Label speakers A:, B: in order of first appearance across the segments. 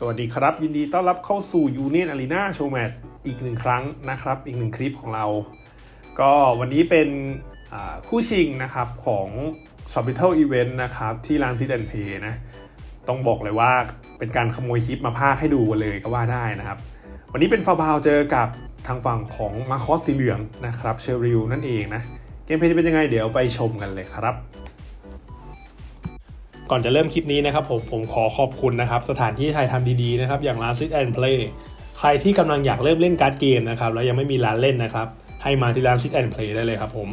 A: สวัสดีครับ ยินดีต้อนรับเข้าสู่ Union Arena Show Match อีกหนึ่งครั้งนะครับ อีกหนึ่งคลิปของเรา ก็วันนี้เป็นคู่ชิงนะครับของ Subtitle Event นะครับ ที่ร้าน Sit and Play นะ ต้องบอกเลยว่าเป็นการขโมยคลิปมาพากให้ดูกันเลยก็ว่าได้นะครับ วันนี้เป็นฟาบาวเจอกับทางฝั่งของมาคอสสีเหลืองนะครับเชอริลนั่นเองนะ เกมเพลย์จะเป็นยังไงเดี๋ยวไปชมกันเลยครับ ก่อนจะเริ่มคลิปนี้นะครับผมผมขอขอบคุณนะครับสถานที่ถ่ายทำดีๆนะครับอย่างร้าน Sit and Play ใครที่กำลังอยากเริ่มเล่นการ์ดเกมนะครับแล้วยังไม่มีร้านเล่นนะครับให้มาที่ร้าน Sit and Play ได้เลยครับผม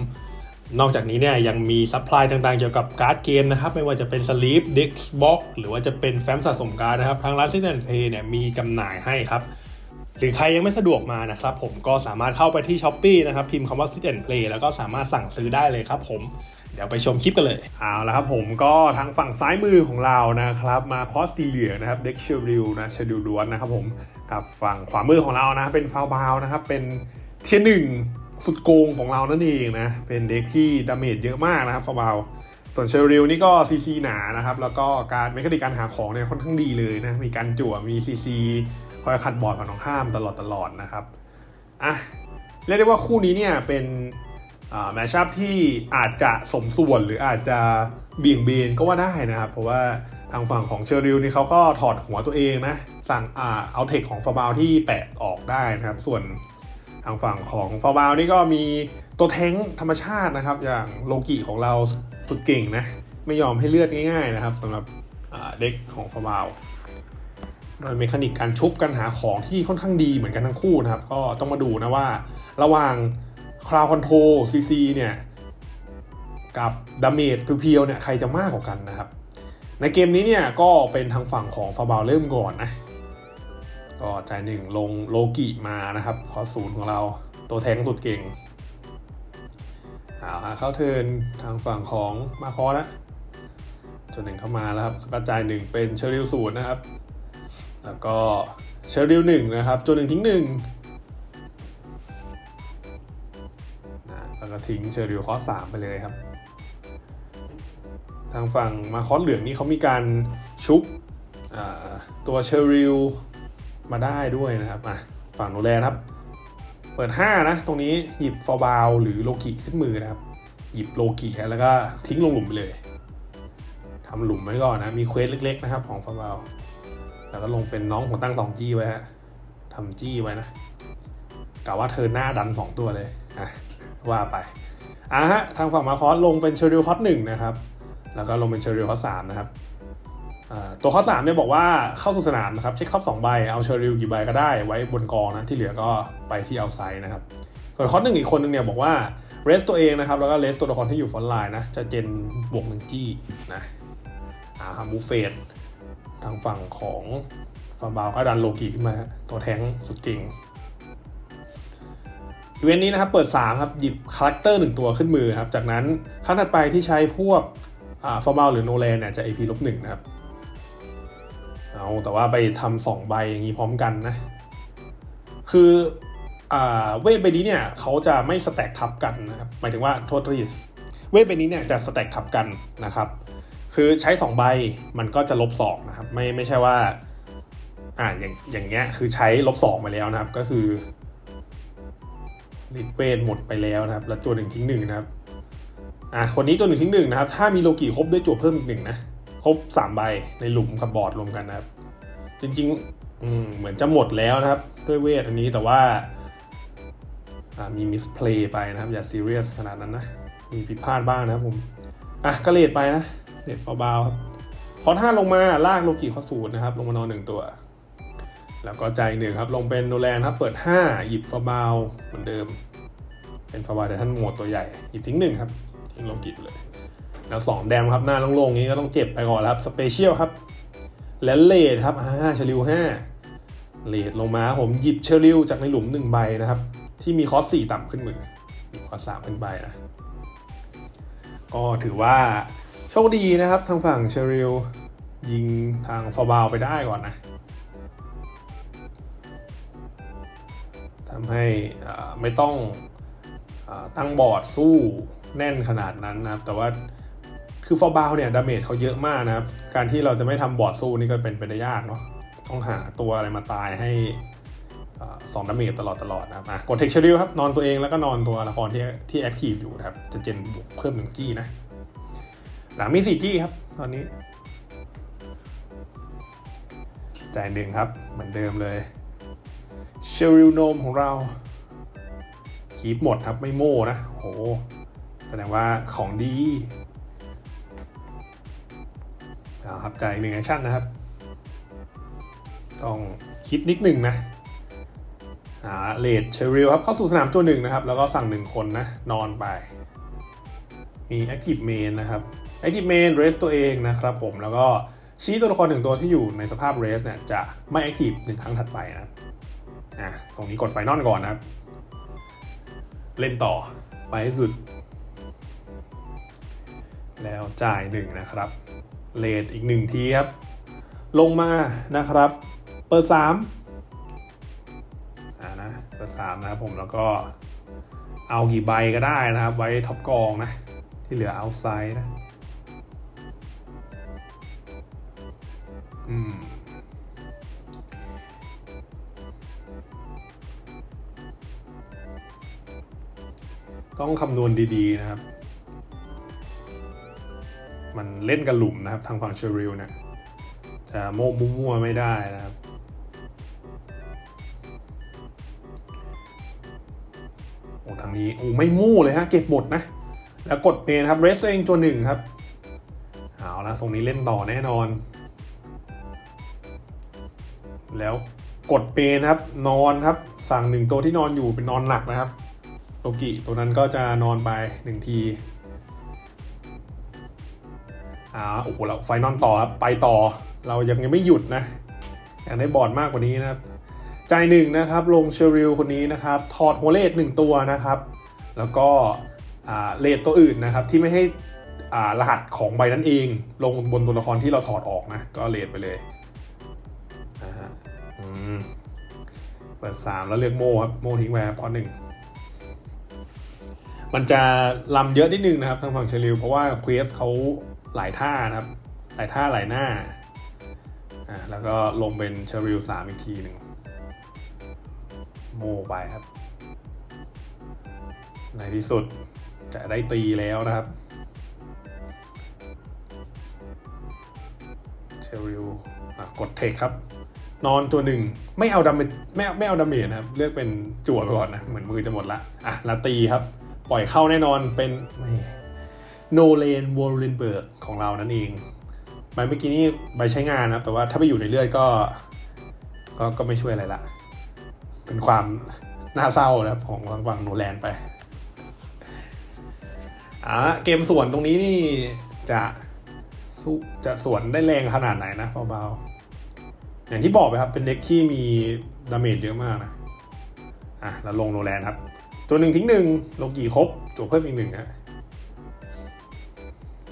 A: นอกจากนี้เนี่ยยังมีซัพพลายต่างๆ เกี่ยวกับการ์ดเกมนะครับไม่ว่าจะเป็นสลีปดิสบ็อกหรือว่าจะเป็นแฟ้มสะสมการ์ดนะครับทางร้าน Sit and Play เนี่ยมีจำหน่ายให้ครับหรือใครยังไม่สะดวกมานะครับผมก็สามารถเข้าไปที่ s h อ p e e นะครับพิมพ์คำว่า Sit and Play แล้วก็สามารถสั่งซื้อได้เลยครับผม เดี๋ยวไปชมคลิปกันเลย เอาละครับผมก็ทางฝั่งซ้ายมือของเรานะครับ มาคอสตีเหลือนะครับเด็กเชอริลนะเชอริลล้วนนะครับผมกับฝั่งขวามือของเรานะเป็นฟาวบาวนะครับเป็นเทียหนึ่งสุดโกงของเรานั่นเองนะเป็นเด็กที่ดาเมจเยอะมากนะครับฟาวบาวส่วนเชอริลนี่ก็ซีซีหนานะครับแล้วก็การเมคานิกการหาของเนี่ยค่อนข้างดีเลยนะมีการจั่วมีซีซีคอยขัดบอร์ดฝั่งตรงข้ามตลอดตลอดนะครับอะเรียกได้ว่าคู่นี้เนี่ยเป็น แมชชัพที่อาจจะสมส่วนหรืออาจจะเบี่ยงเบนก็ว่าได้นะครับ เพราะว่าทางฝั่งของเชอริลนี่เขาก็ถอดหัวตัวเองนะ สั่งอ่าเอาเทคของฟาบาวที่แปะออกได้นะครับ ส่วนทางฝั่งของฟาบาวนี่ก็มีตัวแท้งธรรมชาตินะครับ อย่างโลกิของเราสุดเก่งนะ ไม่ยอมให้เลือดง่ายๆนะครับสำหรับเด็กของฟาบาวโดยเมคานิกการชุบกันหาของที่ค่อนข้างดีเหมือนกันทั้งคู่นะครับ ก็ต้องมาดูนะว่าระหว่าง คลาวคอนโทรซีซีเนี่ย กับดาเมจเพียวๆเนี่ย ใครจะมากกว่ากันนะครับ ในเกมนี้เนี่ย ก็เป็นทางฝั่งของฟาบาเริ่มก่อนนะ ก็จ่ายหนึ่งลงโลกิมานะครับขอศูนย์ของเราตัวแทงสุดเก่งเอาฮะเข้าเทินทางฝั่งของมาคอนะจนหนึ่งเข้ามาแล้วครับแล้วก็จ่ายหนึ่งเป็นเชอริลศูนย์นะครับ แล้วก็เชอริลหนึ่งนะครับจนหนึ่งทิ้งหนึ่ง ก็ทิ้งเชอริลคอสสามไปเลยครับ ทางฝั่งมาคอสเหลืองนี่เขามีการชุบตัวเชอริลมาได้ด้วยนะครับอะฝั่งโนแลนครับ เปิด 5 นะ ตรงนี้หยิบฟอร์บาวหรือโลกิขึ้นมือนะครับ หยิบโลกิแล้วก็ทิ้งลงหลุมไปเลยทำหลุมไว้ก่อนนะ มีเควสเล็ก ๆ นะครับ ของฟอร์บาวแล้วก็ลงเป็นน้องของตั้งสองจี้ไว้ฮะทำจี้ไว้นะกะว่าเธอหน้าดันสองตัวเลยอะ ว่าไปอะฮะทางฝั่งมาคอสลงเป็นเชอริลคอสหนึ่งนะครับ แล้วก็ลงเป็นเชอริลคอสสามนะครับตัวคอสสามเนี่ยบอกว่าเข้าสู่สนามนะครับเช็คท็อปสองใบเอาเชอริลกี่ใบก็ได้ไว้บนกองนะที่เหลือก็ไปที่เอาไซด์นะครับส่วนคอสหนึ่งอีกคนหนึ่งเนี่ยบอกว่าเรสตัวเองนะครับแล้วก็เรสตัวละครที่อยู่ฟอนไลน์นะจะเจนบวกหนึ่งจี้นะอ่าครับบูเฟตทางฝั่งของฟาร์บาวก็ดันโลกีขึ้นมา ตัวแท้งสุดเก่ง อีเวนต์นี้นะครับเปิด3ครับหยิบคาแรคเตอร์หนึ่งตัวขึ้นมือครับจากนั้นขั้นถัดไปที่ใช้พวกฟอร์มาลหรือโนแลนเนี่ยจะ AP ลบหนึ่งนะครับเอาแต่ว่าไปทำสองใบอย่างนี้พร้อมกันนะคือเวทใบนี้เนี่ยเขาจะไม่สแต็กทับกันนะครับหมายถึงว่าโทษทีเวทใบนี้เนี่ยจะสแต็กทับกันนะครับคือใช้ 2 ใบมันก็จะลบ2นะครับไม่ไม่ใช่ว่าอ่าอย่างอย่างเงี้ยคือใช้ลบ2ไปแล้วนะครับ ก็คือ ลิทเวนหมดไปแล้วนะครับ แล้วตัวหนึ่งทิ้งหนึ่งนะครับอะคนนี้ตัวหนึ่งทิ้งหนึ่งนะครับ ถ้ามีโลกิครบด้วยจั่วเพิ่มอีกหนึ่งนะครบสามใบในหลุมกับบอร์ดรวมกันนะครับ จริงๆอืมเหมือนจะหมดแล้วนะครับ ด้วยเวทอันนี้แต่ว่าอ่ามีมิสเพลย์ไปนะครับ อย่าซีเรียสขนาดนั้นนะ มีผิดพลาดบ้างนะครับผมอะก็เลดไปนะเลดเบาๆครับคอท่าลงมาลากโลกิข้อศูนย์นะครับ ลงมานอนหนึ่งตัว แล้วก็ใจหนึ่งครับ ลงเป็นโนแลนครับ เปิด 5 หยิบฟาบาวเหมือนเดิม เป็นฟาบาวแต่ท่านหมดตัวใหญ่ หยิบทิ้งหนึ่งครับ ทิ้งลงกิบเลย แล้ว2แดมครับ หน้าโล่งๆนี้ก็ต้องเก็บไปก่อนแล้วครับ สเปเชียลครับ และเลดครับอ่าเชลิว5เลดลงมาผมหยิบเชลิวจากในหลุม1ใบนะครับ ที่มีคอส4ต่ำขึ้นมือหยิบคอส3ขึ้นไปนะ ก็ถือว่าโชคดีนะครับทางฝั่งเชลิวยิงทางฟาบาวไปได้ก่อนนะ ทำให้ไม่ต้องอตั้งบอร์ดสู้แน่นขนาดนั้นนะครับ แต่ว่าคือฟอร์บาวเนี่ยดาเมจเขาเยอะมากนะครับ การที่เราจะไม่ทำบอร์ดสู้นี่ก็เป็นไปได้ยากเนาะต้องหาตัวอะไรมาตายให้อสองดาเมจตลอดตลอดนะครับกดเทคเชอริลครับ นอนตัวเองแล้วก็นอนตัวละครที่ที่แอคทีฟอยู่นะครับ จะเจนบวกเพิ่มหนึ่งจี้นะ หลังมีสี่จี้ครับ ตอนนี้จ่ายหนึ่งครับ เหมือนเดิมเลย เชอริลโนมของเราคีบหมดครับไม่โม่นะโหแสดงว่าของดีเอาครับจ่ายหนึ่งแอคชั่นนะครับ ต้องคิดนิดหนึ่งนะหาเลดเชอริลครับเข้าสู่สนามตัวหนึ่งนะครับ แล้วก็สั่งหนึ่งคนนะ นอนไป มี Active Main นะครับ Active Main Race ตัวเองนะครับผมแล้วก็ชี้ตัวละครหนึ่งตัวที่อยู่ในสภาพ Race เนี่ยจะไม่ Active หนึ่งครั้งถัดไปนะ อะตรงนี้กดไฟนอลก่อนนะครับ เล่นต่อไปให้สุด แล้วจ่ายหนึ่งนะครับเลทอีกหนึ่งทีครับ ลงมานะครับ เปิดสามอ่านะเปิดสามนะครับผมแล้วก็เอากี่ใบก็ได้นะครับ ไว้ท็อปกองนะ ที่เหลือเอาไซด์นะ อืม ต้องคำนวณดีๆนะครับ มันเล่นกันหลุมนะครับ ทางฝั่งเชอริลเนี่ยจะโม้มั่วไม่ได้นะครับ โอ้ทางนี้โอ้ไม่มู่เลยฮะเก็บหมดนะ แล้วกดเมนครับเรสตัวเองตัวหนึ่งครับ เอาละทรงนี้เล่นต่อแน่นอน แล้วกดเมนครับนอนครับ สั่งหนึ่งตัวที่นอนอยู่เป็นนอนหนักนะครับ โลกิตัวนั้นก็จะนอนไปหนึ่งทีอ่าโอ้โหเราไฟนอนต่อครับ ไปต่อ เรายังยังไม่หยุดนะ อยากได้บอร์ดมากกว่านี้นะครับจ่ายหนึ่งนะครับ ลงเชอริลคนนี้นะครับ ถอดหัวเลดหนึ่งตัวนะครับ แล้วก็อ่าเลดตัวอื่นนะครับ ที่ไม่ให้อ่ารหัสของใบนั้นเอง ลงบนตัวละครที่เราถอดออกนะ ก็เลดไปเลยนะฮะอืมเปิดสามแล้วเลือกโม่ครับ โม่ทิ้งไว้พอหนึ่ง มันจะลำเยอะนิดนึงนะครับทางฝั่งเชอริลเพราะว่าเควสเขาหลายท่านะครับ หลายท่าหลายหน้าอ่าแล้วก็ลงเป็นเชอริลสามอีกทีหนึ่งโมไปครับ ในที่สุดจะได้ตีแล้วนะครับเชอริลกดเทคครับ นอนตัวหนึ่งไม่เอาดาเมจไม่ไม่เอาดาเมจนะครับ เลือกเป็นจั่วไปก่อนนะ เหมือนมือจะหมดละอะแล้วตีครับ ปล่อยเข้าแน่นอนเป็นโนเลนวอลเลนเบิร์กของเรานั่นเองใบเมื่อกี้นี้ใบใช้งานนะครับแต่ว่าถ้าไปอยู่ในเลือดก็ก็ก็ไม่ช่วยอะไรละ เป็นความน่าเศร้านะครับของทางฝั่งโนแลนไปอ่าเกมสวนตรงนี้นี่จะสู้จะสวนได้แรงขนาดไหนนะเบาๆ อย่างที่บอกไปครับเป็นเด็กที่มีดาเมจเยอะมากนะ อะ แล้วลงโนแลนครับ ตัวหนึ่งทิ้งหนึ่งโลกิครบจั่วเพิ่มอีกหนึ่งฮะ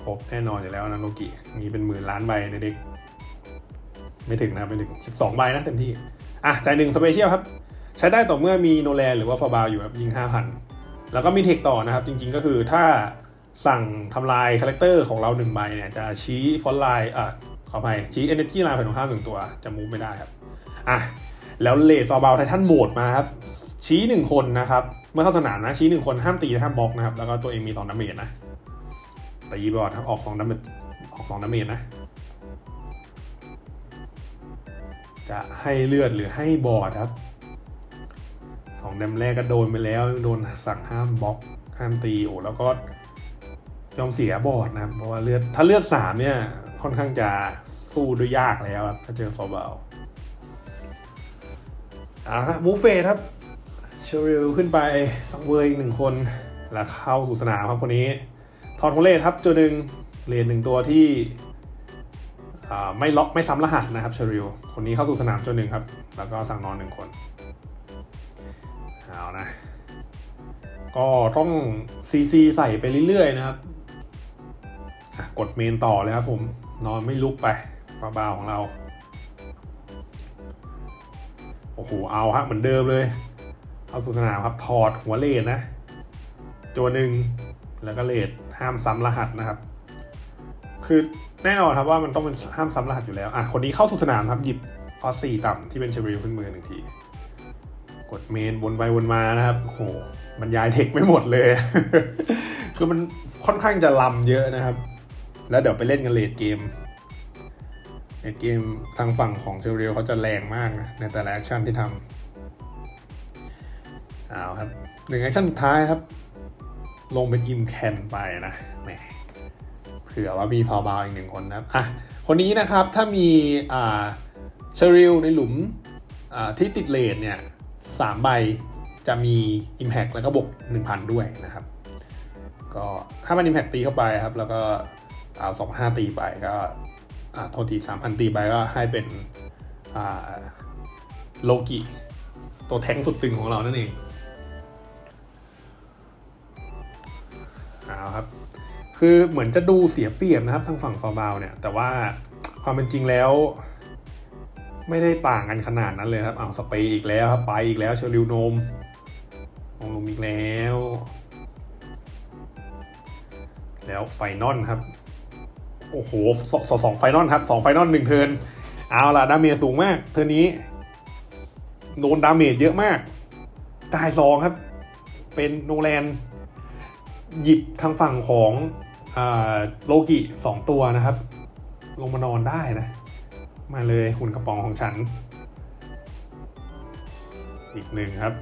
A: ครบแน่นอนอยู่แล้วนะโลกิมีเป็นหมื่นล้านใบในเด็ก ไม่ถึงนะไม่ถึงสิบสองใบนะเต็มที่ อะจ่ายหนึ่งสเปเชียลครับ ใช้ได้ต่อเมื่อมีโนแลนหรือว่าฟาบาวอยู่ครับยิงห้าพันแล้วก็มีเทคต่อนะครับ จริง ๆ ก็คือถ้าสั่งทำลายคาแรคเตอร์ของเราหนึ่งใบเนี่ย จะชี้ฟอนต์ไลน์อะขออภัยชี้เอเนจีไลน์ผ่านตรงข้ามหนึ่งตัว จะมูฟไม่ได้ครับ อะแล้วเลดฟาบาวไททันโหมดมาครับชี้หนึ่งคนนะครับ เมื่อเข้าสนามนะชี้หนึ่งคนห้ามตีห้ามบล็อกนะครับ แล้วก็ตัวเองมีสองดาเมจนะตีบอดครับออกสองดาเมจออกสองดาเมจนะ จะให้เลือดหรือให้บอดครับสองเดมแรกก็โดนไปแล้วโดนสั่งห้ามบล็อกห้ามตีโอ้แล้วก็ยอมเสียบอดนะครับเพราะว่าเลือดถ้าเลือดสามเนี่ยค่อนข้างจะสู้ด้วยยากแล้วครับถ้าเจอฟอร์เบลอ่าฮะมูเฟสครับ อริลขึ้นไปสังเวยอีกหนึ่งคน แล้วเข้าสู่สนามครับคนนี้ ทอนโฮเลทครับตัวหนึ่งเลนหนึ่งตัวที่ไม่ล็อกไม่ซ้ำรหัสนะครับเชอริลคนนี้เข้าสู่สนามตัวหนึ่งครับ แล้วก็สั่งนอนหนึ่งคนเอานะ ก็ต้องซีซีใส่ไปเรื่อยๆนะครับ กดเมนต่อเลยครับผม นอนไม่ลุกไปฟาบาของเรา โอ้โห เอาฮะเหมือนเดิมเลย เข้าสู่สนามครับถอดหัวเลนนะตัวหนึ่งแล้วก็เลดห้ามซ้ำรหัสนะครับ คือแน่นอนครับว่ามันต้องเป็นห้ามซ้ำรหัสอยู่แล้วอะคนนี้เข้าสู่สนามครับหยิบข้อสี่ต่ำที่เป็นเชอริลขึ้นมือหนึ่งที กดเมนวนไปวนมานะครับโอ้โหบรรยายเทคไม่หมดเลย คือมันค่อนข้างจะลำเยอะนะครับ แล้วเดี๋ยวไปเล่นกันเลดเกมเลดเกมทางฝั่งของเชอริลเขาจะแรงมากนะในแต่ละแอคชั่นที่ทำ เอาครับหนึ่งแอคชั่นสุดท้ายครับ ลงเป็นอิมแคนไปนะแหมเผื่อว่ามีฟาวบาลอีกหนึ่งคนนะครับอะคนนี้นะครับถ้ามีอ่าเชอริลในหลุมอ่าที่ติดเลทเนี่ยสามใบจะมี Impact แล้วก็บวก1,000 ด้วยนะครับ ก็ถ้ามัน Impact ตีเข้าไปครับ แล้วก็เอา2,500ตีไปก็อ่าโทษที3,000ตีไปก็ให้เป็นอ่าโลกิตัวแท้งสุดตึงของเรานั่นเอง คือเหมือนจะดูเสียเปรียบนะครับทางฝั่งฟาบาวเนี่ย แต่ว่าความเป็นจริงแล้ว ไม่ได้ต่างกันขนาดนั้นเลยครับเอาสเปย์อีกแล้วครับไปอีกแล้วเชอริวโนมลงลมอีกแล้ว แล้วไฟนอลครับ โอ้โหสสสองไฟนอลครับสองไฟนอลหนึ่งเทินเอาล่ะ ดาเมจสูงมาก เทินนี้ โดนดาเมจเยอะมากตายสองครับ เป็นโนแลน หยิบทางฝั่งของอโลกิสองตัวนะครับ ลงมานอนได้นะ มาเลยหุ่นกระป๋องของฉัน อีกหนึ่งครับ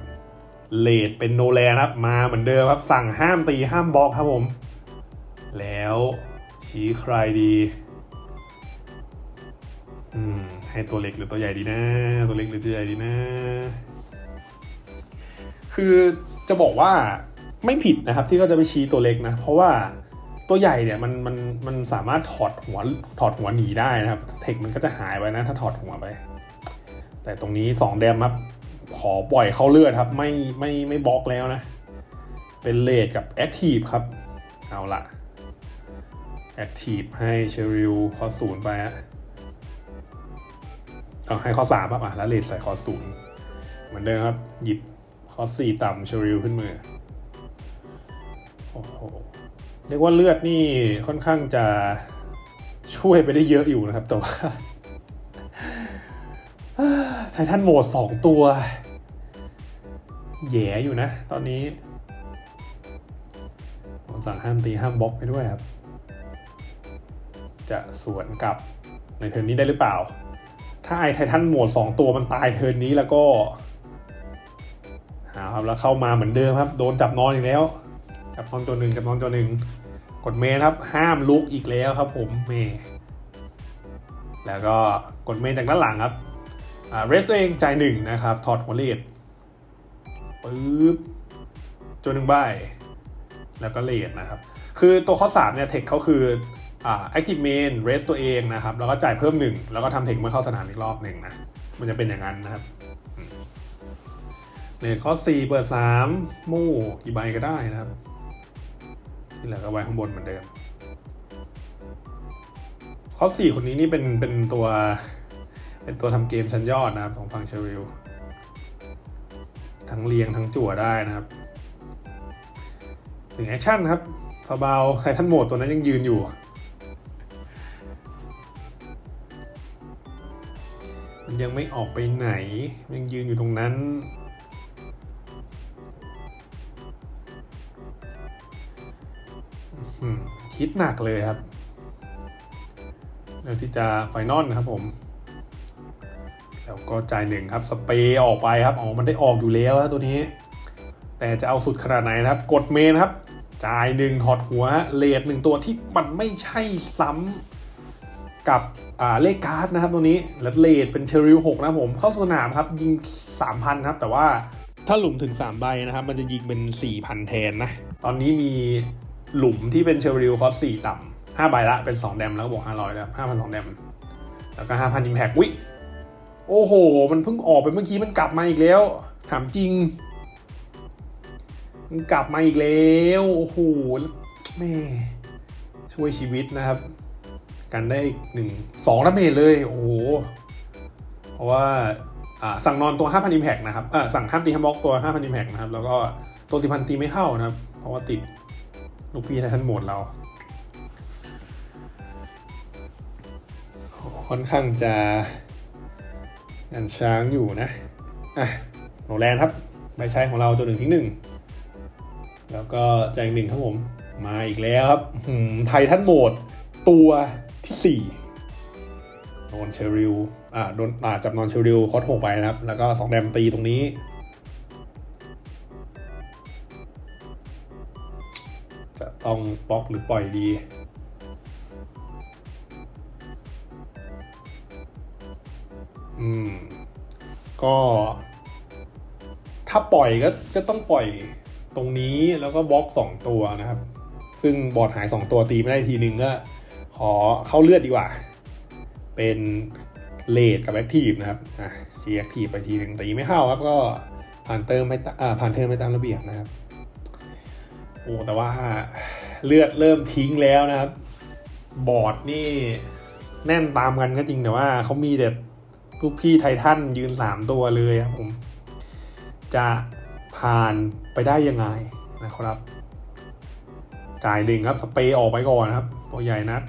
A: เลดเป็นโนแลนครับ มาเหมือนเดิมครับ สั่งห้ามตีห้ามบล็อกครับผม แล้วชี้ใครดีอืมให้ตัวเล็กหรือตัวใหญ่ดีนะ ตัวเล็กหรือตัวใหญ่ดีนะ คือจะบอกว่า ไม่ผิดนะครับที่เขาจะไปชี้ตัวเล็กนะเพราะว่าตัวใหญ่เนี่ยมันมันมันสามารถถอดหัวถอดหัวหนีได้นะครับ เทคมันก็จะหายไปนะ ถ้าถอดหัวไป แต่ตรงนี้2แดมครับขอปล่อยเข้าเลือดครับ ไม่ไม่ไม่บล็อกแล้วนะ เป็นเลดกับแอคทีฟครับ เอาละแอคทีฟให้เชอริลข้อศูนย์ไปฮะเอาให้ข้อสามครับอะแล้วเลดใส่ข้อศูนย์เหมือนเดิมครับ หยิบข้อสี่ต่ำเชอริลขึ้นมือ โอ้โหเรียกว่าเลือดนี่ค่อนข้างจะช่วยไปได้เยอะอยู่นะครับ แต่ว่าไททันโหมดสองตัว แย่อยู่นะ ตอนนี้ผมสั่งห้ามตีห้ามบล็อกไปด้วยครับ จะสวนกลับในเทิร์นนี้ได้หรือเปล่า ถ้าไอไททันโหมดสองตัวมันตายเทิร์นนี้แล้วก็หาครับแล้วเข้ามาเหมือนเดิมครับ โดนจับนอนอีกแล้ว จับนอนตัวหนึ่งจับนอนตัวหนึ่งกดเมนครับ ห้ามลุกอีกแล้วครับผมเมแล้วก็กดเมนจากด้านหลังครับเรสตัวเองจ่ายหนึ่งนะครับ ถอดหัวเลดปึ๊บจนหนึ่งใบแล้วก็เลดนะครับ คือตัวข้อ3เนี่ยเทคเขาคืออ่า active main raise ตัวเองนะครับ แล้วก็จ่ายเพิ่มหนึ่งแล้วก็ทำเทคเมื่อเข้าสนามอีกรอบหนึ่งนะ มันจะเป็นอย่างนั้นนะครับเลดข้อ 4 เปิด 3 มู่กี่ใบก็ได้นะครับ ที่เหลือก็ไว้ข้างบนเหมือนเดิมข้อ4คนนี้นี่เป็นเป็นตัวเป็นตัวทำเกมชั้นยอดนะครับของฟังเชอริลทั้งเรียงทั้งจั่วได้นะครับถึงแอคชั่นครับฟาบาวไททันโหมดตัวนั้นยังยืนอยู่มันยังไม่ออกไปไหน ยังยืนอยู่ตรงนั้น คิดหนักเลยครับเรื่องที่จะไฟนอลนะครับผม แล้วก็จ่ายหนึ่งครับสเปรย์ออกไปครับอ๋อมันได้ออกอยู่แล้วนะตัวนี้ แต่จะเอาสุดขนาดไหนนะครับ กดเมนครับจ่ายหนึ่งถอดหัวเลดหนึ่งตัวที่มันไม่ใช่ซ้ำกับอ่าเลขการ์ดนะครับตัวนี้แล้วเลดเป็นเชอริลหกนะผมเข้าสนามครับยิง 3,000 ครับ แต่ว่าถ้าหลุมถึง 3 ใบนะครับ มันจะยิงเป็น 4,000 แทนนะ ตอนนี้มี หลุมที่เป็นเชอริลคอส4ต่ำ5ใบละเป็น2แดมแล้วก็บวก500แล้ว5,000สองแดม แล้วก็5,000อิมแพกวิโอ้โห มันเพิ่งออกไปเมื่อกี้มันกลับมาอีกแล้ว ถามจริง มันกลับมาอีกแล้ว โอ้โหแม่ช่วยชีวิตนะครับ กันได้อีกหนึ่งสองดาเมจเลย โอ้โห เพราะว่าสั่งนอนตัว 5,000 Impact นะครับสั่งห้ามตีห้ามบล็อกตัว 5,000 Impact นะครับ แล้วก็ตัวสิพันตีไม่เข้านะครับ เพราะว่าติด ลูกพี่ไททันโหมดเรา ค่อนข้างจะงานช้างอยู่นะ อะโนแลนครับใบใช้ของเราตัวหนึ่งทิ้งหนึ่ง แล้วก็แจงหนึ่งครับผม มาอีกแล้วครับหืมไททันโหมดตัวที่สี่โดนเชอริลอ่าโดนอ่าจับนอนเชอริลคอสหกไปนะครับ แล้วก็สองแดมตีตรงนี้ ต้องบล็อกหรือปล่อยดี อืม ก็ถ้าปล่อยก็ก็ต้องปล่อยตรงนี้แล้วก็บล็อกสองตัวนะครับ ซึ่งบอร์ดหายสองตัวตีไม่ได้ทีนึงก็ ขอเข้าเลือดดีกว่า เป็นเลดกับแอคทีฟนะครับอะชีแอคทีฟไปทีหนึ่งตีไม่เข้าครับก็ผ่านเติมไม่ต่าผ่านเทิร์นไม่ตามระเบียบนะครับ โอ้แต่ว่า เลือดเริ่มทิ้งแล้วนะครับ บอร์ดนี่แน่นตามกันก็จริงแต่ว่าเขามีเด็ดลูกพี่ไททันยืนสามตัวเลยครับผม จะผ่านไปได้ยังไงนะครับ จ่ายหนึ่งครับ สเปย์ออกไปก่อนครับ ตัวใหญ่นัด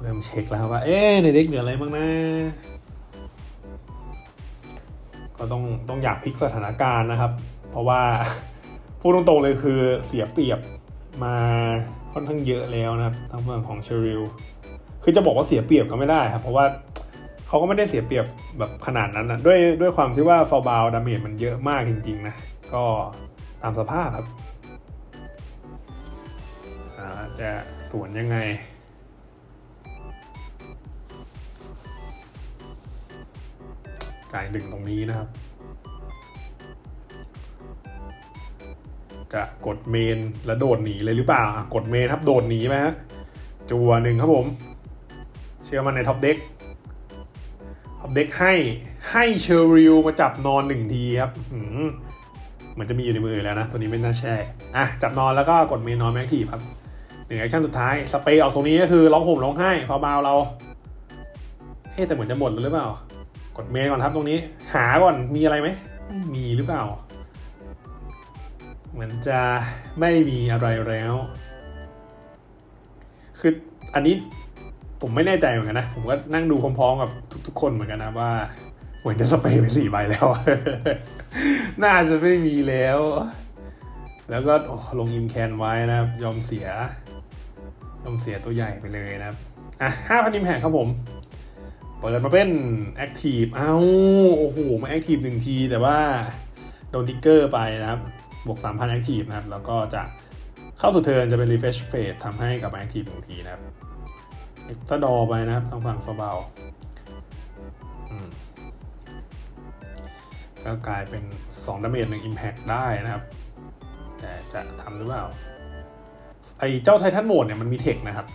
A: เริ่มเช็คแล้วว่า เอ๊ในเด็กเหลืออะไรบ้างนะ ก็ต้องต้องอยากพลิกสถานการณ์นะครับ เพราะว่า พูดตรงๆเลยคือเสียเปรียบมาค่อนข้างเยอะแล้วนะครับทางฝั่งของเชอริลคือจะบอกว่าเสียเปรียบก็ไม่ได้ครับ เพราะว่าเขาก็ไม่ได้เสียเปรียบแบบขนาดนั้นนะด้วยด้วยความที่ว่าฟอร์บาวดาเมจมันเยอะมากจริง ๆ นะ ก็ตามสภาพครับจะสวนยังไงจ่ายหนึ่งตรงนี้นะครับ จะกดเมนแล้วโดดหนีเลยหรือเปล่ากดเมนครับโดดหนีไหมฮะจัวหนึ่งครับผม เชื่อมันในท็อปเด็กท็อปเด็กให้ให้เชอริลมาจับนอนหนึ่งทีครับหืมเหมือนจะมีอยู่ในมือแล้วนะ ตัวนี้ไม่น่าแช่อะจับนอนแล้วก็กดเมนนอนแม็กทีครับหนึ่งแอคชั่นสุดท้าย สเปรย์ออกตรงนี้ก็คือร้องห่มร้องไห้ฟาบาวเราเฮ้แต่เหมือนจะหมดแล้วหรือเปล่า กดเมนก่อนครับตรงนี้ หาก่อนมีอะไรไหมมีหรือเปล่า เหมือนจะไม่มีอะไรแล้ว คืออันนี้ผมไม่แน่ใจเหมือนกันนะ ผมก็นั่งดูพร้อมๆกับทุกๆคนเหมือนกันนะว่าเหมือนจะสเปรย์ไปสี่ใบแล้ว น่าจะไม่มีแล้ว แล้วก็ลงอินแคนไว้นะครับ ยอมเสีย ยอมเสียตัวใหญ่ไปเลยนะครับ อะห้าพันอิมแพคครับผม เปิดมาเป็นแอคทีฟเอ้า โอ้โห มาแอคทีฟหนึ่งทีแต่ว่าโดนทิกเกอร์ไปนะครับ บวก 3,000แอคทีฟนะครับ แล้วก็จะเข้าสู่เทิร์นจะเป็น refresh phase ทำให้กลับมาแอคทีฟหนึ่งทีนะครับเอ็กซ์ดอไปนะครับทางฝั่งฟาเบาอืมก็กลายเป็น2ดาเมจหนึ่ง impact ได้นะครับ แต่จะทำหรือเปล่า ไอ้เจ้าไททันโหมดเนี่ยมันมีเทคนะครับ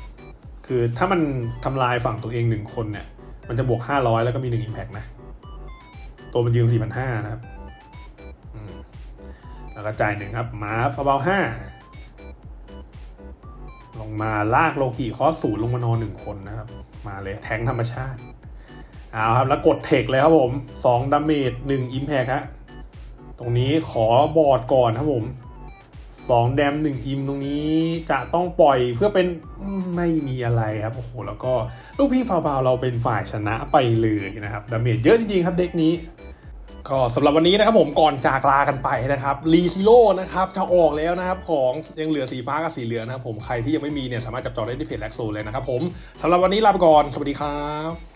A: คือถ้ามันทำลายฝั่งตัวเองหนึ่งคนเนี่ย มันจะบวก 500 แล้วก็มี 1 impact นะ ตัวมันยืน4,500 นะครับ แล้วก็จ่ายหนึ่งครับมาฟาเบาห้าลงมาลากโลกิคอสศูนย์ลงมานอนหนึ่งคนนะครับ มาเลยแทงธรรมชาติเอาครับ แล้วกดเทคเลยครับผม2ดาเมจ1 impact ฮะตรงนี้ขอบอร์ดก่อนครับผมสองแดมหนึ่งอิมตรงนี้จะต้องปล่อยเพื่อเป็นไม่มีอะไรครับโอ้โหแล้วก็ลูกพี่ฟาวบาวเราเป็นฝ่ายชนะไปเลยนะครับดาเมจเยอะจริงๆครับเด็กนี้ ก็สำหรับวันนี้นะครับผมก่อนจากลากันไปนะครับรีซิโร่นะครับจะออกแล้วนะครับของยังเหลือสีฟ้ากับสีเหลืองนะครับผมใครที่ยังไม่มีเนี่ยสามารถจับจองได้ที่เพจแล็กโซเลยนะครับผมสำหรับวันนี้ลาไปก่อน สวัสดีครับ